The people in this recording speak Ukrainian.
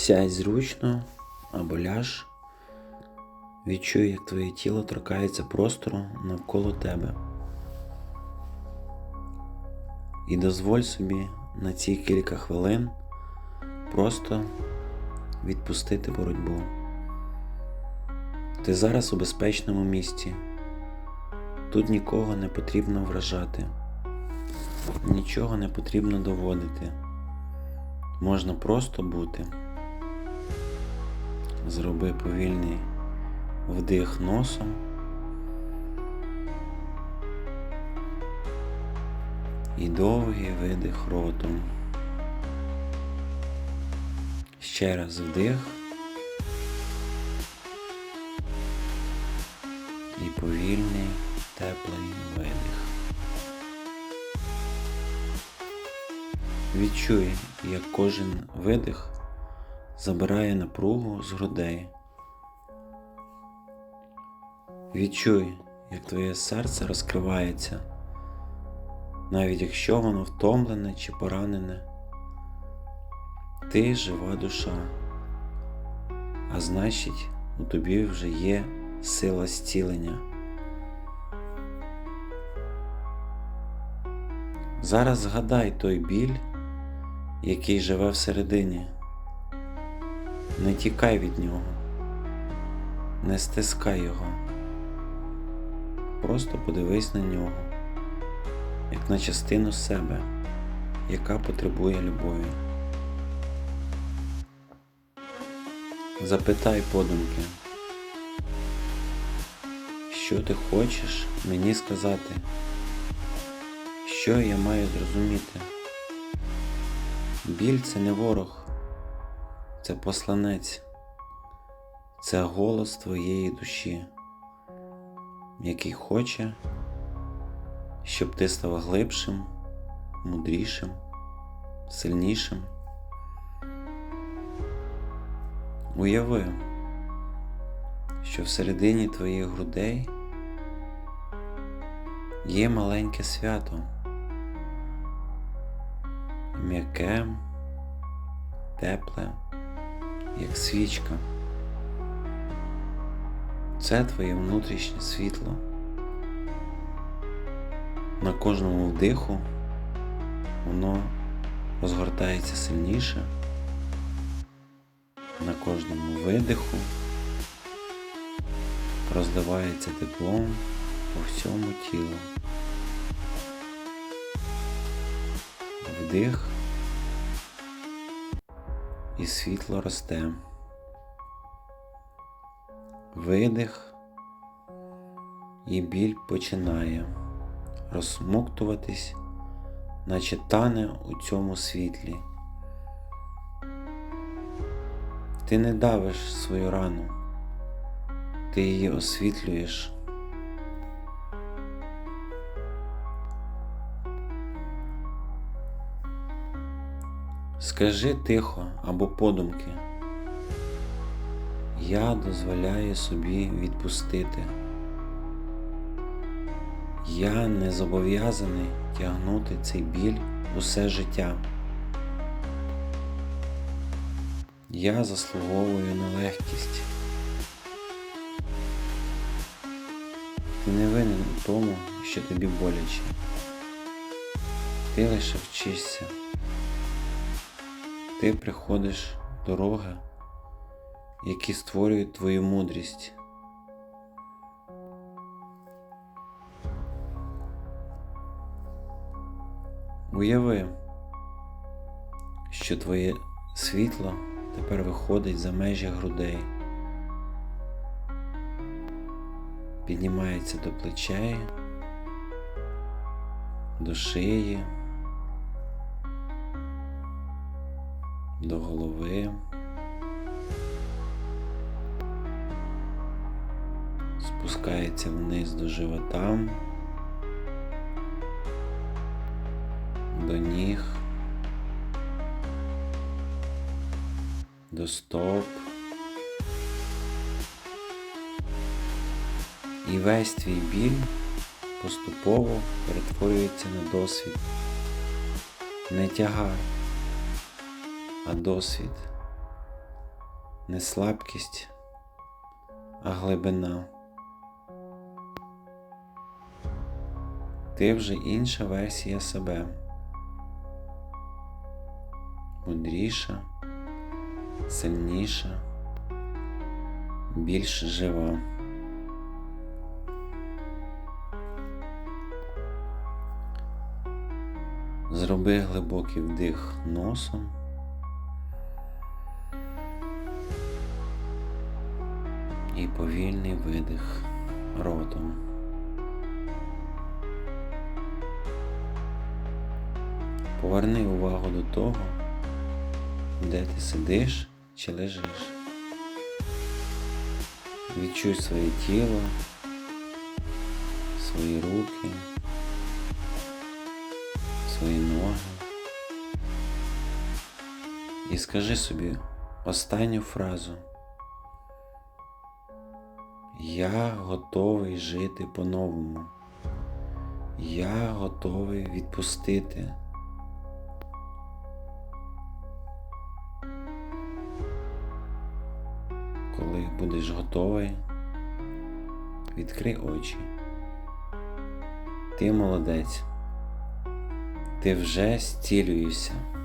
Сядь зручно або ляж. Відчуй, як твоє тіло торкається простору навколо тебе. І дозволь собі на ці кілька хвилин просто відпустити боротьбу. Ти зараз у безпечному місці. Тут нікого не потрібно вражати, нічого не потрібно доводити. Можна просто бути. Зроби повільний вдих носом. І довгий видих ротом. Ще раз вдих. І повільний теплий видих. Відчуй, як кожен видих забирає напругу з грудей. Відчуй, як твоє серце розкривається, навіть якщо воно втомлене чи поранене. Ти жива душа, а значить, у тобі вже є сила зцілення. Зараз згадай той біль, який живе всередині. Не тікай від нього, не стискай його. Просто подивись на нього, як на частину себе, яка потребує любові. Запитай подумки, що ти хочеш мені сказати, що я маю зрозуміти. Біль це не ворог, це посланець, це голос твоєї душі, який хоче, щоб ти став глибшим, мудрішим, сильнішим. Уяви, що всередині твоїх грудей є маленьке свято, м'яке, тепле, як свічка. Це твоє внутрішнє світло. На кожному вдиху воно розгортається сильніше на кожному видиху розливається теплом по всьому тілу. Вдих і світло росте. Видих і біль починає розсмоктуватись, наче тане у цьому світлі. Ти не давиш свою рану, ти її освітлюєш. Скажи тихо або подумки. Я дозволяю собі відпустити. Я не зобов'язаний тягнути цей біль усе життя. Я заслуговую на легкість. Ти не винен у тому, що тобі боляче. Ти лише вчишся. Ти приходиш дороги, які створюють твою мудрість. Уяви, що твоє світло тепер виходить за межі грудей, піднімається до плечей, до шиї, до голови. Спускається вниз до живота, до ніг. до стоп. І весь твій біль поступово перетворюється на досвід. Не тягар, а досвід. не слабкість, а глибина. Ти вже інша версія себе. Мудріша, сильніша, більш жива. Зроби глибокий вдих носом. І повільний видих ротом. Поверни увагу до того, де ти сидиш чи лежиш. Відчуй своє тіло, свої руки, свої ноги. І скажи собі останню фразу. Я готовий жити по-новому. Я готовий відпустити. Коли будеш готовий, відкрий очі. Ти молодець. Ти вже зцілюєшся.